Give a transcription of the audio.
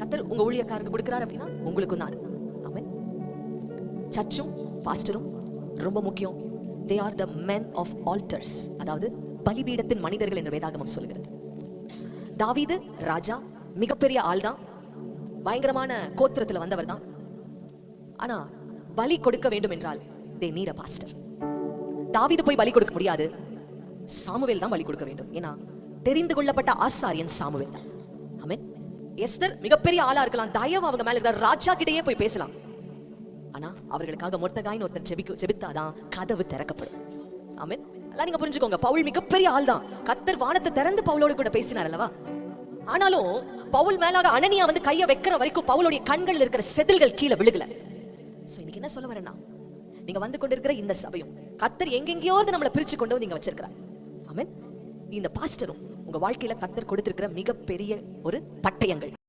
கத்தர் உங்க ஊழியக்காரருக்கு கொடுக்குறாரு அப்படின்னா உங்களுக்கும் தான். அது சர்ச்சும் பாஸ்டரும் ரொம்ப முக்கியம். They are the men of altars அதாவது பலிபீடத்தின் மனிதர்கள் என்று வேதாகமம் சொல்கிறது தாவீது ராஜா மிகப்பெரிய ஆள் தான். பயங்கரமான கோத்திரத்துல வந்தவர் தான். ஆனா பலி கொடுக்க வேண்டும் என்றால் தே நீட் அ பாஸ்டர் தாவீது போய் பலி கொடுக்க முடியாது. சாமுவேல் தான் பலி கொடுக்க வேண்டும். ஏன்னா தெரிந்து கொள்ளப்பட்ட ஆசாரியன் சாமுவேல் தான். ஆமென். எஸ்தர் மிகப்பெரிய ஆளா இருக்கலாம். தயவு அவங்க மேல இருக்கிற ராஜா கிட்டயே போய் பேசலாம். ஆனா அவர்களுக்காக மொர்த்தகாயின்னு ஒருத்தர் ஜெபிக்க ஜெபித்தாதான் கதவு திறக்கப்படும். ஆமே எல்லாம் நீங்க புரிஞ்சுக்கோங்க. பவுல் மிகப்பெரிய ஆள் தான் கத்தர் வானத்தை திறந்து பவுலோட கூட பேசினார் அல்லவா? ஆனாலும் பவுல் மேலாக அனனியா வந்து கைய வைக்கிற வரைக்கும் பவுலுடைய கண்கள் இருக்கிற செதில்கள் கீழே விழுகல. சோ இன்னைக்கு என்ன சொல்ல வரேன்னா நீங்க வந்து கொண்டிருக்கிற இந்த சபையும் கத்தர் எங்கெங்கேயோ நம்மளை பிரிச்சு கொண்டு வந்து இங்க வச்சிருக்கிறார். ஆமீன். இந்த பாஸ்டரும் உங்க வாழ்க்கையில கத்தர் கொடுத்திருக்கிற மிகப்பெரிய ஒரு பட்டயங்கள்.